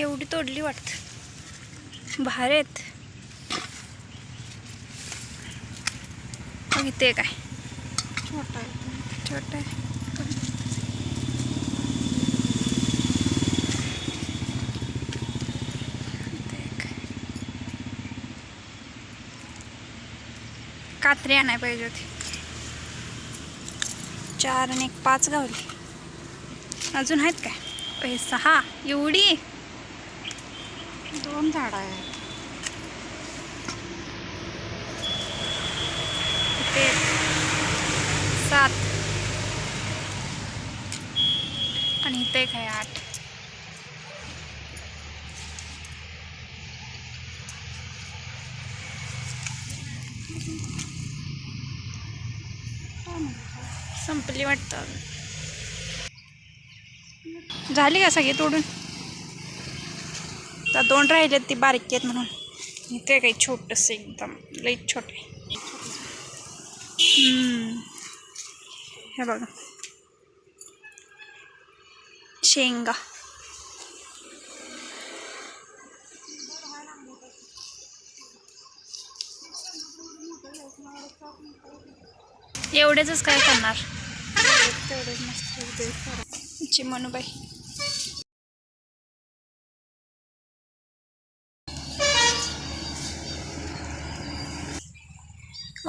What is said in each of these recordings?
एवढी तोडली वाटत. भारी आहेत. मग इथे काय छोटा. कात्री आणाय पाहिजे होती. चार आणि एक पाच गावली अजून आहेत काय? सहा. एवढी? दोन झाडं आहेत. इथे सात. आणि इथे एक आहे आठ. संपली वाटतं. झाली का सगळी तोडून? तर दोन राहिलेत ती बारीक आहेत म्हणून. इथे काही छोटंसं एकदम लई छोटे हम्म. हे बघा. शेंगा. एवढेच काय करणार? तेवढेच मस्त. चिमणूबाई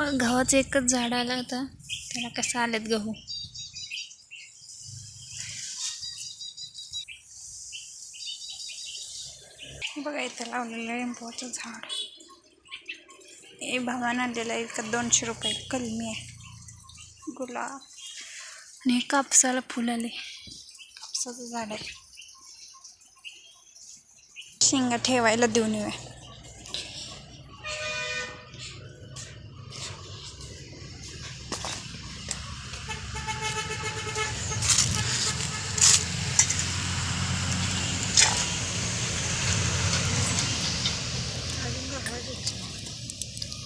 मग गव्हाचं एकच झाड आलं होतं. त्याला कसं आलेत गहू? बघा इथं लावलेलं लिंबाचं झाड. हे भावानं आणलेलं आहे का दोनशे रुपये कलमी आहे. गुलाब. आणि हे कापसाला फुल आले. कापसाचं झाड आहे. शेंगा ठेवायला देऊन येऊया.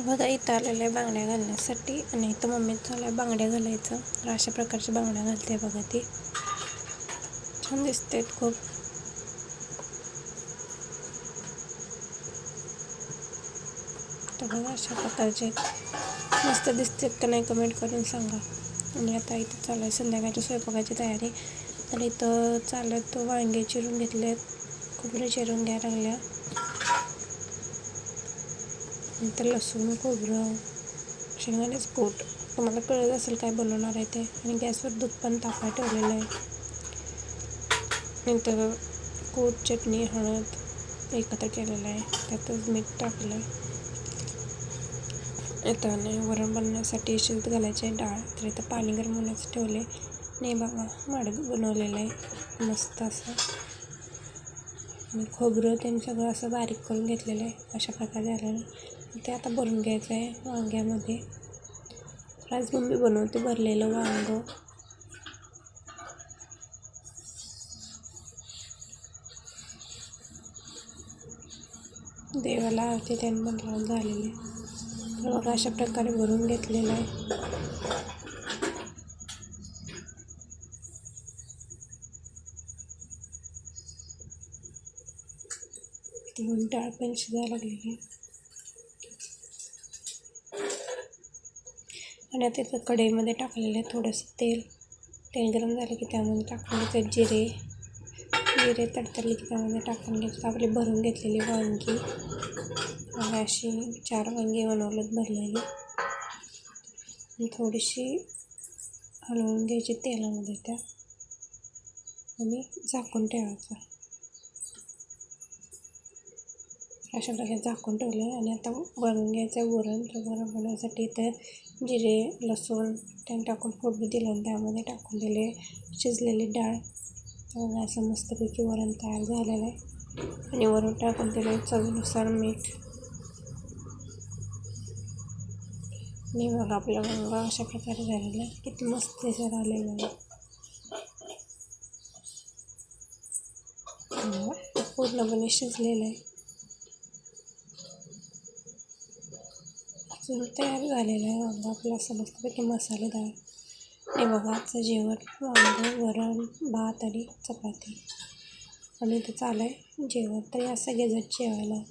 तर बघा इथं आलेलं आहे बांगड्या घालण्यासाठी आणि इथं मम्मी चालू आहे बांगड्या घालायचं. तर अशा प्रकारच्या बांगड्या घालते बघा ती. छान दिसते खूप. तर बघा अशा प्रकारचे मस्त दिसतात का नाही कमेंट करून सांगा. आणि आता इथं चालू आहे संध्याकाळच्या स्वयंपाकाची तयारी. तर इथं चालत वांगे चिरून घेतले आहेत खोबरे चिरून घ्यायला लागल्या. नंतर लसूण खोबरं शेंगदाण्याच पोट तुम्हाला कळत असेल काय बनवणार आहे ते. आणि गॅसवर दूध पण तापा ठेवलेलं आहे. नंतर कोट चटणी हळद एकत्र केलेलं आहे. त्यातच मीठ टाकलं आहे. येताना वरण बनवण्यासाठी शिजत घालायचे आहे डाळ. तर इथं पाणी गरम होण्याचं ठेवले. नाही बघा माडग बनवलेलं आहे. मस्त असं. आणि खोबरं त्यांनी सगळं असं बारीक करून घेतलेलं आहे अशा प्रकारे झालेलं ते आता भरून घ्यायचं आहे वांग्यामध्ये. तर आज मम्मी बनवते भरलेलं वांगं. देवाला आरती त्यांनी म्हटलं झालेली आहे. तर मग अशा प्रकारे भरून घेतलेलं आहे. म्हणून डाळ पण शिजायला लागलेली. आणि आता इथं कढईमध्ये टाकलेलं आहे थोडंसं तेल. तेल गरम झालं की त्यामध्ये टाकून घ्यायचं जिरे. जिरे तडतडले की त्यामध्ये टाकून घ्यायचं आपली भरून घेतलेली वांगी. आणि अशी चार वांगी बनवलेत भरलेली. आणि थोडीशी हलवून घ्यायची तेलामध्ये त्या. आणि झाकून ठेवायचं. अशा प्रकारे झाकून ठेवलं आहे आणि आता वांग्याचं घ्यायचं वरण तर वरण बनवण्यासाठी इथं जिरे लसूण त्याने टाकून फोडणी दिलं आणि त्यामध्ये टाकून दिले शिजलेली डाळ. तर असं मस्तपैकी वरण तयार झालेलं आहे. आणि वरून टाकून दिलं चवीनुसार मीठ. आणि मग आपलं वांगा अशा प्रकारे झालेला आहे. किती मस्त दिसत आलेलं आहे पूर्णपणे शिजलेलं आहे. तर तयार झालेलं आहे. वांगा आपला असं मस्तपैकी मसालेदार हे बघा आजचं जेवण वांगं वरण भात आणि चपाती. आणि इथं चालू आहे जेवण. तर या सगळेजण जेवायला.